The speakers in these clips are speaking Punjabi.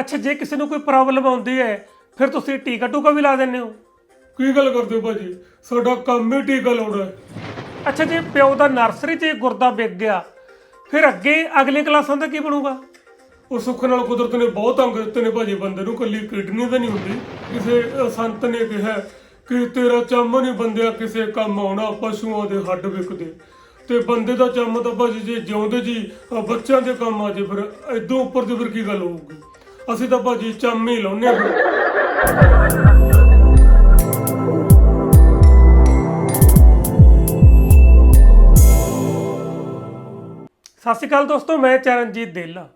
ਅੱਛਾ ਜੇ ਕਿਸੇ ਨੂੰ ਕੋਈ ਪ੍ਰੋਬਲਮ ਆਉਂਦੀ ਹੈ ਫਿਰ ਤੁਸੀਂ ਟੀਕਾ ਟੂਕਾ ਵੀ ਲਾ ਦਿੰਦੇ ਹੋ? ਕੀ ਗੱਲ ਕਰਦੇ ਹੋ ਭਾਜੀ? ਸਾਡਾ ਕੰਮ ਹੀ ਟੀਕਾ ਲਾਉਣਾ ਹੈ। ਅੱਛਾ ਜੇ ਪਿਓ ਦਾ ਨਰਸਰੀ 'ਚ ਗੁਰਦਾ ਵਿਕ ਗਿਆ ਫਿਰ ਅੱਗੇ ਅਗਲੀ ਕਲਾਸਾਂ ਦਾ ਕੀ ਬਣੂਗਾ? ਉਹ ਸੁੱਖ ਨਾਲ ਕੁਦਰਤ ਨੇ ਬਹੁਤ ਅੰਗ ਦਿੱਤੇ ਨੇ ਭਾਜੀ ਬੰਦੇ ਨੂੰ ਕੱਲੀ ਕਿਡਨੀ ਤਾਂ ਨਹੀਂ ਹੁੰਦੀ। ਕਿਸੇ ਅ, ਸੰਤ ਨੇ ਕਿਹਾ ਕਿ ਤੇਰਾ ਚੰਮ ਨਹੀਂ ਬੰਦਿਆ ਕਿਸੇ ਕੰਮ ਆਉਣਾ ਪਸ਼ੂਆਂ ਦੇ ਹੱਡ ਵਿਕਦੇ। ਤੇ ਬੰਦੇ ਦਾ ਚੰਮ ਤਾਂ ਭਾਜੀ ਜੇ ਜਿਉਂਦੇ ਜੀ ਅ, ਬੱਚਿਆਂ ਦੇ ਕੰਮ ਆ ਜੇ ਫਿਰ ਇਦੋਂ ਉੱਪਰ ਦੀ ਫਿਰ ਕੀ ਗੱਲ ਹੋਊਗੀ? ਅਸੀਂ ਤਾਂ ਭਾਜੀ ਚੰਮ ਹੀ ਲਾਉਨੇ ਆ ਸਤਿ ਸ਼੍ਰੀ ਅਕਾਲ ਦੋਸਤੋ, ਮੈਂ ਚਰਨਜੀਤ ਦੇਲਾ।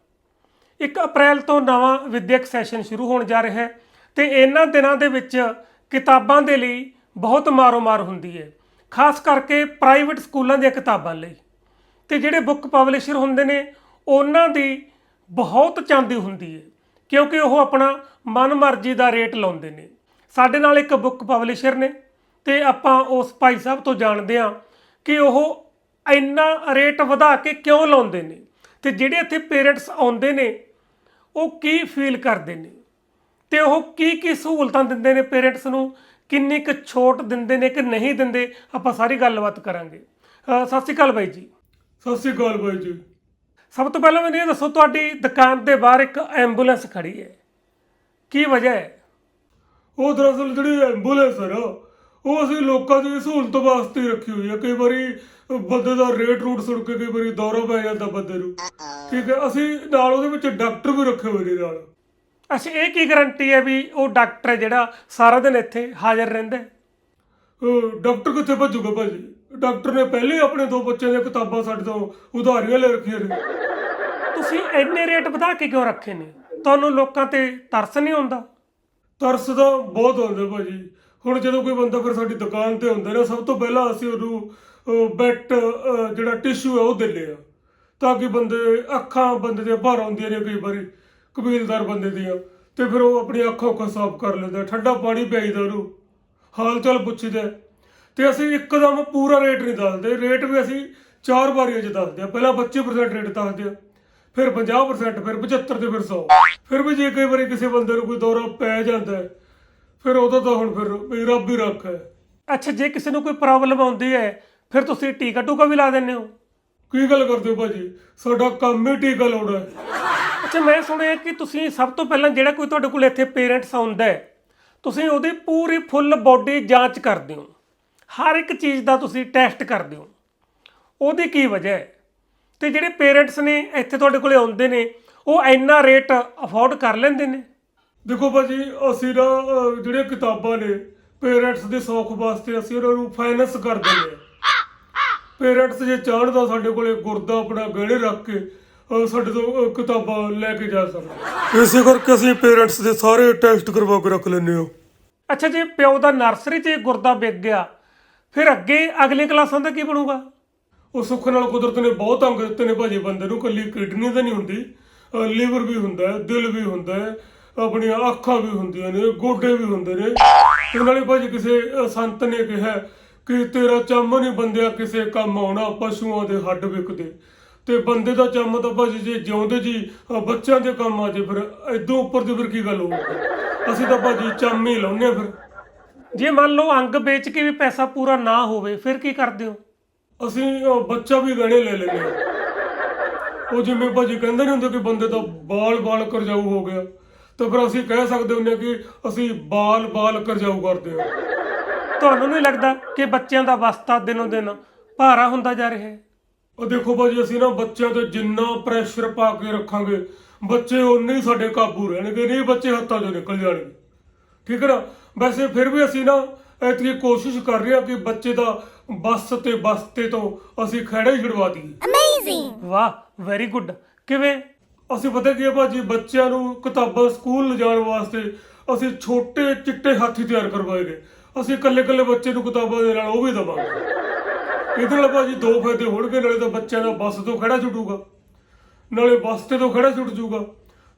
1 ਅਪ੍ਰੈਲ ਤੋਂ ਨਵਾਂ ਵਿਦਿਅਕ ਸੈਸ਼ਨ ਸ਼ੁਰੂ ਹੋਣ ਜਾ ਰਿਹਾ ਹੈ ਤੇ ਇਹਨਾਂ ਦਿਨਾਂ ਦੇ ਵਿੱਚ ਕਿਤਾਬਾਂ ਦੇ ਲਈ ਬਹੁਤ ਮਾਰੋ-ਮਾਰ ਹੁੰਦੀ ਹੈ, ਖਾਸ ਕਰਕੇ ਪ੍ਰਾਈਵੇਟ ਸਕੂਲਾਂ ਦੀਆਂ ਕਿਤਾਬਾਂ ਲਈ। ਤੇ ਜਿਹੜੇ ਬੁੱਕ ਪਬਲਿਸ਼ਰ ਹੁੰਦੇ ਨੇ, ਉਹਨਾਂ ਦੀ ਬਹੁਤ ਚਾਂਦੀ ਹੁੰਦੀ ਹੈ। ਕਿਉਂਕਿ ਉਹ ਆਪਣਾ ਮਨਮਰਜ਼ੀ ਦਾ ਰੇਟ ਲਾਉਂਦੇ ਨੇ। ਸਾਡੇ ਨਾਲ ਇੱਕ ਬੁੱਕ ਪਬਲਿਸ਼ਰ ਨੇ ਤੇ ਆਪਾਂ ਉਸ ਭਾਈ ਸਾਹਿਬ ਤੋਂ ਜਾਣਦੇ ਹਾਂ ਕਿ ਉਹ ਇੰਨਾ ਰੇਟ ਵਧਾ ਕੇ ਕਿਉਂ ਲਾਉਂਦੇ ਨੇ ਤੇ ਜਿਹੜੇ ਇੱਥੇ ਪੇਰੈਂਟਸ ਆਉਂਦੇ ਨੇ, ਉਹ ਕੀ ਫੀਲ ਕਰਦੇ ਨੇ? ਤੇ ਉਹ ਕੀ ਕੀ ਸਹੂਲਤਾਂ ਦਿੰਦੇ ਨੇ ਪੇਰੈਂਟਸ ਨੂੰ? ਕਿੰਨੀ ਕੁ ਛੋਟ ਦਿੰਦੇ ਨੇ ਕਿ ਨਹੀਂ ਦਿੰਦੇ? ਆਪਾਂ ਸਾਰੀ ਗੱਲਬਾਤ ਕਰਾਂਗੇ। ਸਤਿ ਸ਼੍ਰੀ ਅਕਾਲ ਬਾਈ ਜੀ। ਸਤਿ ਸ੍ਰੀ ਅਕਾਲ ਬਾਈ ਜੀ। ਸਭ ਤੋਂ ਪਹਿਲਾਂ ਮੈਨੂੰ ਇਹ ਦੱਸੋ ਤੁਹਾਡੀ ਦੁਕਾਨ ਦੇ ਬਾਹਰ ਇੱਕ ਐਂਬੂਲੈਂਸ ਖੜੀ ਹੈ। ਕੀ ਵਜ੍ਹਾ ਹੈ? ਉਹ ਦਰਅਸਲ ਜਿਹੜੀ ਐਂਬੂਲੈਂਸ ਹੈ ਨਾ ਉਹ ਅਸੀਂ ਲੋਕਾਂ ਦੀ ਸਹੂਲਤ ਵਾਸਤੇ ਹੀ ਰੱਖੀ ਹੋਈ ਹੈ। ਕਈ ਵਾਰੀ ਬੰਦੇ ਦਾ ਰੇਟ ਰੂਟ ਸੁਣ ਕੇ ਕਈ ਵਾਰੀ ਦੌਰਾ ਪੈ ਜਾਂਦਾ ਬੰਦੇ ਨੂੰ। ਠੀਕ ਹੈ ਅਸੀਂ ਨਾਲ ਉਹਦੇ ਵਿੱਚ ਡਾਕਟਰ ਵੀ ਰੱਖੇ ਹੋਏ ਨੇ ਨਾਲ। ਅੱਛਾ ਇਹ ਕੀ ਗਾਰੰਟੀ ਹੈ ਵੀ ਉਹ ਡਾਕਟਰ ਹੈ ਜਿਹੜਾ ਸਾਰਾ ਦਿਨ ਇੱਥੇ ਹਾਜ਼ਰ ਰਹਿੰਦਾ ਹੈ? ਅਹ ਡਾਕਟਰ ਕਿੱਥੇ ਭੱਜੂਗਾ ਭਾਜੀ? ਡਾਕਟਰ ਨੇ ਪਹਿਲੇ ਹੀ ਆਪਣੇ ਦੋ ਬੱਚਿਆਂ ਦੀਆਂ ਕਿਤਾਬਾਂ ਸਾਡੇ ਤੋਂ ਉਧਾਰੀਆਂ ਲੈ ਰੱਖੀਆਂ ਨੇ। ਤੁਸੀਂ ਇੰਨੇ ਰੇਟ ਵਧਾ ਕੇ ਕਿਉਂ ਰੱਖੇ ਨੇ? ਤੁਹਾਨੂੰ ਲੋਕਾਂ ਤੇ ਤਰਸ ਨਹੀਂ ਆਉਂਦਾ? ਤਰਸ ਤਾਂ ਬਹੁਤ ਆਉਂਦਾ ਭਾਜੀ। ਹੁਣ ਜਦੋਂ ਕੋਈ ਬੰਦਾ ਫਿਰ ਸਾਡੀ ਦੁਕਾਨ ਤੇ ਹੁੰਦਾ ਨਾ ਸਭ ਤੋਂ ਪਹਿਲਾਂ ਅਸੀਂ ਉਹਨੂੰ ਬੈਟ ਜਿਹੜਾ ਟਿਸ਼ੂ ਹੈ ਉਹ ਦਿੰਦੇ ਆ। ਤਾਂ ਕਿ ਬੰਦੇ ਅੱਖਾਂ ਬੰਦੇ ਦੀਆਂ ਭਰ ਆਉਂਦੀਆਂ ਨੇ ਕਈ ਵਾਰੀ ਕਬੀਲਦਾਰ ਬੰਦੇ ਦੀਆਂ। ਤੇ ਫਿਰ ਉਹ ਆਪਣੀ ਅੱਖਾਂ ਅੱਖਾਂ ਸਾਫ਼ ਕਰ ਲੈਂਦਾ ਠੰਡਾ ਪਾਣੀ ਪਿਆਈਦਾ ਉਹਨੂੰ। ਹਾਲ ਚਾਲ ਪੁੱਛੀਦਾ। ਤੇ ਅਸੀਂ ਇੱਕਦਮ ਪੂਰਾ ਰੇਟ ਨਹੀਂ ਦੱਸਦੇ ਰੇਟ ਵੀ ਅਸੀਂ ਚਾਰ ਵਾਰੀਆਂ 'ਚ ਦੱਸਦੇ ਆ ਪਹਿਲਾਂ 25% ਰੇਟ ਦੱਸਦੇ ਆ ਫਿਰ 50% ਫਿਰ 75 ਤੇ ਫਿਰ 100 ਫਿਰ ਵੀ ਜੇ ਕਈ ਵਾਰੀ ਕਿਸੇ ਬੰਦੇ ਨੂੰ ਕੋਈ ਦੌਰਾ ਪੈ ਜਾਂਦਾ ਹੈ ਫਿਰ ਉਦੋਂ ਤਾਂ ਹੁਣ ਫਿਰ ਵੀ ਰੱਬ ਹੀ ਰੱਖ ਹੈ। ਅੱਛਾ ਜੇ ਕਿਸੇ ਨੂੰ ਕੋਈ ਪ੍ਰੋਬਲਮ ਆਉਂਦੀ ਹੈ ਫਿਰ ਤੁਸੀਂ ਟੀਕਾ ਟੂਕਾ ਵੀ ਲਾ ਦਿੰਦੇ ਹੋ? ਕੀ ਗੱਲ ਕਰਦੇ ਹੋ ਭਾਜੀ? ਸਾਡਾ ਕੰਮ ਹੀ ਟੀਕਾ ਲਾਉਣਾ ਹੈ। ਅੱਛਾ ਮੈਂ ਸੁਣਿਆ ਕਿ ਤੁਸੀਂ ਸਭ ਤੋਂ ਪਹਿਲਾਂ ਜਿਹੜਾ ਕੋਈ ਤੁਹਾਡੇ ਕੋਲ ਇੱਥੇ ਪੇਰੈਂਟਸ ਆਉਂਦਾ ਹੈ ਤੁਸੀਂ ਉਹਦੀ ਪੂਰੀ ਫੁੱਲ ਬੋਡੀ ਜਾਂਚ ਕਰਦੇ ਹੋ। ਹਰ ਇੱਕ ਚੀਜ਼ ਦਾ ਤੁਸੀਂ ਟੈਸਟ ਕਰਦੇ ਹੋ। ਉਹਦੀ ਕੀ ਵਜ੍ਹਾ ਹੈ? ਤੇ ਜਿਹੜੇ ਪੇਰੈਂਟਸ ਨੇ ਇੱਥੇ ਤੁਹਾਡੇ ਕੋਲੇ ਆਉਂਦੇ ਨੇ ਉਹ ਇੰਨਾ ਰੇਟ ਅਫੋਰਡ ਕਰ ਲੈਂਦੇ ਨੇ? ਦੇਖੋ ਭਾਜੀ ਅਸੀਂ ਨਾ ਅਹ, ਜਿਹੜੀਆਂ ਕਿਤਾਬਾਂ ਨੇ ਪੇਰੈਂਟਸ ਦੇ ਸੌਖ ਵਾਸਤੇ ਅਸੀਂ ਉਹਨਾਂ ਨੂੰ ਫਾਈਨੈਂਸ ਕਰ ਦਿੰਦੇ ਆ ਪੇਰੈਂਟਸ ਜੇ ਚਾਹਣ ਤਾਂ ਸਾਡੇ ਕੋਲੇ ਗੁਰਦਾ ਆਪਣਾ ਗਹਿਣੇ ਰੱਖ ਕੇ ਅਹ, ਸਾਡੇ ਤੋਂ ਅਹ, ਕਿਤਾਬਾਂ ਲੈ ਕੇ ਜਾ ਸਕਦੇ ਇਸੇ ਕਰਕੇ ਅਸੀਂ ਪੇਰੈਂਟਸ ਦੇ ਸਾਰੇ ਟੈਸਟ ਕਰਵਾ ਕੇ ਰੱਖ ਲੈਂਦੇ ਹਾਂ। ਅੱਛਾ ਜੇ ਪਿਓ ਦਾ ਨਰਸਰੀ 'ਚ ਹੀ ਗੁਰਦਾ ਵਿਕ ਗਿਆ ਫਿਰ ਅੱਗੇ ਅਗਲੀ ਕਲਾਸਾਂ ਦਾ ਕੀ ਬਣੂਗਾ? ਉਹ ਸੁੱਖ ਨਾਲ ਕੁਦਰਤ ਨੇ ਬਹੁਤ ਅੰਗ ਦਿੱਤੇ ਨੇ ਭਾਜੀ ਬੰਦੇ ਨੂੰ। ਕੱਲੀ ਕਿਡਨੀ ਤਾਂ ਨਹੀਂ ਹੁੰਦੀ ਲੀਵਰ ਵੀ ਹੁੰਦਾ ਹੈ, ਦਿਲ ਵੀ ਹੁੰਦਾ ਹੈ, ਆਪਣੀਆਂ ਅੱਖਾਂ ਵੀ ਹੁੰਦੀਆਂ ਨੇ, ਗੋਡੇ ਵੀ ਹੁੰਦੇ ਨੇ। ਤੇ ਨਾਲੇ ਭਾਜੀ ਕਿਸੇ ਸੰਤ ਨੇ ਕਿਹਾ ਕਿ ਤੇਰਾ ਚੰਮ ਨਹੀਂ ਬੰਦਿਆ ਕਿਸੇ ਕੰਮ ਆਉਣਾ, ਪਸ਼ੂਆਂ ਦੇ ਹੱਡ ਵਿਕਦੇ। ਤੇ ਬੰਦੇ ਦਾ ਚੰਮ ਤਾਂ ਭਾਜੀ ਜੇ ਜਿਉਂਦੇ ਜੀ ਬੱਚਿਆਂ ਦੇ ਕੰਮ ਆ ਜੇ, ਫਿਰ ਇਦੋਂ ਉੱਪਰ ਦੀ ਫਿਰ ਕੀ ਗੱਲ ਹੋਊਗੀ? ਅਸੀਂ ਤਾਂ ਭਾਜੀ ਚੰਮ ਹੀ ਲਾਉਨੇ ਫਿਰ। ਜੇ ਮੰਨ ਲਓ ਅੰਗ ਵੇਚ ਕੇ ਵੀ ਪੈਸਾ ਪੂਰਾ ਨਾ ਹੋਵੇ ਫਿਰ ਕੀ ਕਰਦੇ ਹੋ? ਅਸੀਂ ਅਹ, ਬੱਚਾ ਵੀ ਗਹਿਣੇ ਲੈ ਲੈਂਦੇ ਹਾਂ। ਉਹ ਜਿਵੇਂ ਭਾਜੀ ਕਹਿੰਦੇ ਨਹੀਂ ਹੁੰਦੇ ਕਿ ਬੰਦੇ ਦਾ ਬਾਲ ਬਾਲ ਕਰਜਾਊ ਹੋ ਗਿਆ ਤਾਂ ਫਿਰ ਅਸੀਂ ਕਹਿ ਸਕਦੇ ਹੁੰਦੇ ਹਾਂ ਕਿ ਅਸੀਂ ਬਾਲ ਬਾਲ ਕਰਜਾਊ ਕਰਦੇ ਹਾਂ। ਤੁਹਾਨੂੰ ਨਹੀਂ ਲੱਗਦਾ ਕਿ ਬੱਚਿਆਂ ਦਾ ਵਸਤਾ ਦਿਨੋਂ ਦਿਨ ਭਾਰਾ ਹੁੰਦਾ ਜਾ ਰਿਹਾ ਹੈ? ਉਹ ਦੇਖੋ ਭਾਜੀ ਅਸੀਂ ਨਾ ਬੱਚਿਆਂ ਤੇ ਜਿੰਨਾ ਪ੍ਰੈਸ਼ਰ ਪਾ ਕੇ ਰੱਖਾਂਗੇ ਬੱਚੇ ਉਨੇ ਹੀ ਸਾਡੇ ਕਾਬੂ ਰਹਿਣਗੇ ਨਹੀਂ ਬੱਚੇ ਹੱਥਾਂ 'ਚੋਂ ਨਿਕਲ ਜਾਣਗੇ। ਠੀਕ ਹੈ ਨਾ? ਵੈਸੇ ਫਿਰ ਵੀ ਅਸੀਂ ਨਾ ਇਤਨੀ ਕੋਸ਼ਿਸ਼ ਕਰ ਰਹੇ ਹਾਂ ਕਿ ਬੱਚੇ ਦਾ ਬੱਸ ਤੇ ਬਸਤੇ ਤੋਂ ਅਸੀਂ ਖੜਾ ਹੀ ਛੁਡਵਾ ਦਈਏ। ਵਾਹ ਵੈਰੀ ਗੁੱਡ ਕਿਵੇਂ? ਅਸੀਂ ਪਤਾ ਕੀ ਹੈ ਭਾਜੀ ਬੱਚਿਆਂ ਨੂੰ ਕਿਤਾਬਾਂ ਸਕੂਲ ਲਿਜਾਣ ਵਾਸਤੇ ਅਸੀਂ ਛੋਟੇ ਚਿੱਟੇ ਹਾਥੀ ਤਿਆਰ ਕਰਵਾਏ ਨੇ ਅਸੀਂ ਇਕੱਲੇ ਇਕੱਲੇ ਬੱਚੇ ਨੂੰ ਕਿਤਾਬਾਂ ਦੇ ਨਾਲ ਉਹ ਵੀ ਦਵਾਂਗੇ। ਇਹਦੇ ਨਾਲ ਭਾਜੀ ਦੋ ਫਾਇਦੇ ਹੋਣਗੇ ਨਾਲੇ ਤਾਂ ਬੱਚਿਆਂ ਦਾ ਬੱਸ ਤੋਂ ਖੜਾ ਛੁੱਟੂਗਾ। ਨਾਲੇ ਬੱਸ ਤੇ ਤੋਂ ਖੜਾ ਛੁੱਟ ਜੂਗਾ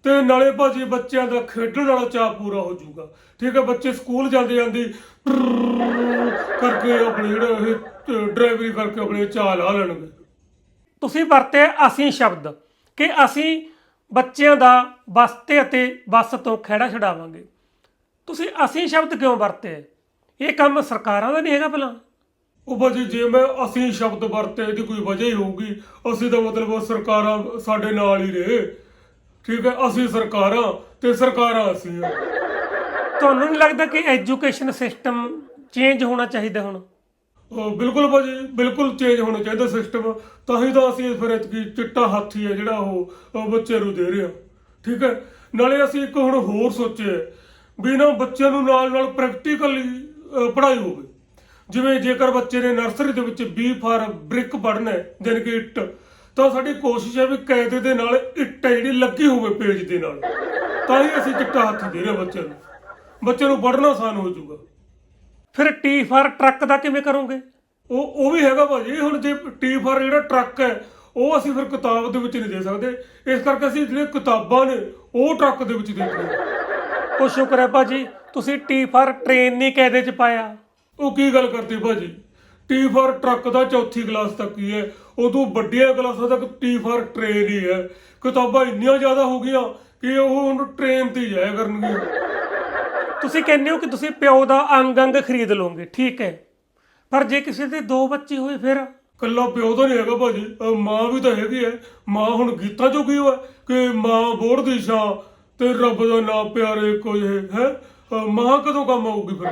ਤੇ ਨਾਲੇ ਭਾਜੀ ਬੱਚਿਆਂ ਦਾ ਖੇਡਣ ਵਾਲਾ ਚਾਅ ਪੂਰਾ ਹੋ ਜਾਊਗਾ। ਠੀਕ ਹੈ ਬੱਚੇ ਸਕੂਲ ਜਾਂਦੇ ਜਾਂਦੇ ਕਰਕੇ ਆਪਣੇ ਜਿਹੜਾ ਇਹ ਡਰਾਈਵਰੀ ਕਰਕੇ ਆਪਣੇ ਚਾਅ ਲਾ ਲੈਣਗੇ। ਤੁਸੀਂ ਵਰਤਿਆ ਅਸੀਂ ਸ਼ਬਦ ਕਿ ਅਸੀਂ ਬੱਚਿਆਂ ਦਾ ਬਸਤੇ ਅਤੇ ਬੱਸ ਤੋਂ ਖਹਿੜਾ ਛਡਾਵਾਂਗੇ। ਤੁਸੀਂ ਅਸੀਂ ਸ਼ਬਦ ਕਿਉਂ ਵਰਤੇ? ਇਹ ਕੰਮ ਸਰਕਾਰਾਂ ਦਾ ਨਹੀਂ ਹੈਗਾ ਭਲਾ। ਉਹ ਭਾਜੀ ਜੇ ਮੈਂ ਅਸੀਂ ਸ਼ਬਦ ਵਰਤੇ ਇਹਦੀ ਕੋਈ ਵਜ੍ਹਾ ਹੀ ਹੋਊਗੀ। ਅਸੀਂ ਤਾਂ ਮਤਲਬ ਸਰਕਾਰਾਂ ਸਾਡੇ ਨਾਲ ਹੀ ਰਹੇ। ਠੀਕ ਹੈ ਅਸੀਂ ਸਰਕਾਰਾਂ ਤੇ ਸਰਕਾਰਾਂ ਅਸੀਂ ਹਾਂ ਤੁਹਾਨੂੰ ਨਹੀਂ ਲੱਗਦਾ ਕਿ ਐਜੂਕੇਸ਼ਨ ਸਿਸਟਮ ਚੇਂਜ ਹੋਣਾ ਚਾਹੀਦਾ ਹੁਣ? ਅਹ ਬਿਲਕੁਲ ਭਾਜੀ ਬਿਲਕੁਲ ਚੇਂਜ ਹੋਣਾ ਚਾਹੀਦਾ ਸਿਸਟਮ। ਤਾਂ ਹੀ ਤਾਂ ਅਸੀਂ ਫਿਰ ਇਤਕੀ ਚਿੱਟਾ ਹਾਥੀ ਹੈ ਜਿਹੜਾ ਉਹ ਅਹ ਬੱਚੇ ਨੂੰ ਦੇ ਰਹੇ। ਠੀਕ ਹੈ ਨਾਲੇ ਅਸੀਂ ਇੱਕ ਹੁਣ ਹੋਰ ਸੋਚਿਆ ਵੀ ਨਾ ਬੱਚਿਆਂ ਨੂੰ ਨਾਲ ਨਾਲ ਪ੍ਰੈਕਟੀਕਲੀ ਪੜ੍ਹਾਈ ਹੋਵੇ। ਜਿਵੇਂ ਜੇਕਰ ਬੱਚੇ ਨੇ ਨਰਸਰੀ ਦੇ ਵਿੱਚ ਬੀ ਫਾਰ ਬ੍ਰਿਕ ਪੜ੍ਹਨਾ ਹੈ ਜਾਣੀ ਕਿ ਇੱਟ ਤਾਂ ਸਾਡੀ ਕੋਸ਼ਿਸ਼ ਹੈ ਵੀ ਕਾਇਦੇ ਦੇ ਨਾਲ ਇੱਟ ਹੈ ਜਿਹੜੀ ਲੱਗੀ ਹੋਵੇ ਪੇਜ ਦੇ ਨਾਲ। ਤਾਂ ਹੀ ਅਸੀਂ ਚਿੱਟਾ ਹਾਥੀ ਦੇ ਰਹੇ ਹਾਂ ਬੱਚਿਆਂ ਨੂੰ। ਬੱਚੇ ਨੂੰ ਪੜ੍ਹਨਾ ਆਸਾਨ ਹੋ ਜਾਊਗਾ। ਫਿਰ ਟੀ ਫਾਰ ਟਰੱਕ ਦਾ ਕਿਵੇਂ ਕਰੋਗੇ? ਉਹ ਉਹ ਵੀ ਹੈਗਾ ਭਾਜੀ। ਹੁਣ ਜੇ ਟੀ ਫਾਰ ਜਿਹੜਾ ਟਰੱਕ ਹੈ ਉਹ ਅਸੀਂ ਫਿਰ ਕਿਤਾਬ ਦੇ ਵਿੱਚ ਨਹੀਂ ਦੇ ਸਕਦੇ। ਇਸ ਕਰਕੇ ਅਸੀਂ ਜਿਹੜੇ ਕਿਤਾਬਾਂ ਨੇ ਉਹ ਟਰੱਕ ਦੇ ਵਿੱਚ ਦੇ ਦਿੰਦੇ ਹਾਂ। ਉਹ ਸ਼ੁਕਰ ਹੈ ਭਾਜੀ ਤੁਸੀਂ ਟੀ ਫਾਰ ਟ੍ਰੇਨ ਨਹੀਂ ਕਾਇਦੇ 'ਚ ਪਾਇਆ। ਉਹ ਕੀ ਗੱਲ ਕਰਦੀ ਭਾਜੀ? ਟੀ ਫਾਰ ਟਰੱਕ ਦਾ ਚੌਥੀ ਕਲਾਸ ਤੱਕ ਹੀ ਹੈ। ਉਦੋਂ ਵੱਡੀਆਂ ਕਲਾਸਾਂ ਤੱਕ ਟੀ ਫਾਰ ਟ੍ਰੇਨ ਹੀ ਹੈ। ਕਿਤਾਬਾਂ ਇੰਨੀਆਂ ਜ਼ਿਆਦਾ ਹੋ ਗਈਆਂ ਕਿ ਉਹ ਹੁਣ ਟ੍ਰੇਨ ਤੇ ਜਾਇਆ ਕਰਨਗੀਆਂ। ਤੁਸੀਂ ਕਹਿੰਦੇ ਹੋ ਕਿ ਤੁਸੀਂ ਪਿਓ ਦਾ ਅੰਗ ਅੰਗ ਖਰੀਦ ਲਓਗੇ ਠੀਕ ਹੈ। ਪਰ ਜੇ ਕਿਸੇ ਦੇ ਦੋ ਬੱਚੇ ਹੋਏ ਫਿਰ? ਕੱਲਾ ਪਿਓ ਤਾਂ ਨਹੀਂ ਹੈਗਾ ਭਾਜੀ ਅਹ ਮਾਂ ਵੀ ਤਾਂ ਹੈਗੀ ਹੈ। ਮਾਂ ਹੁਣ ਗੀਤਾਂ ਚੋਂ ਕੀ ਹੋਇਆ ਕਿ ਮਾਂ ਬੋੜ ਦੀ ਛਾਂ ਤੇ ਰੱਬ ਦਾ ਨਾਮ ਪਿਆਰੇ ਕੋਈ ਹੈ ਹੈ। ਮਾਂ ਕਦੋਂ ਕੰਮ ਆਊਗੀ ਫਿਰ?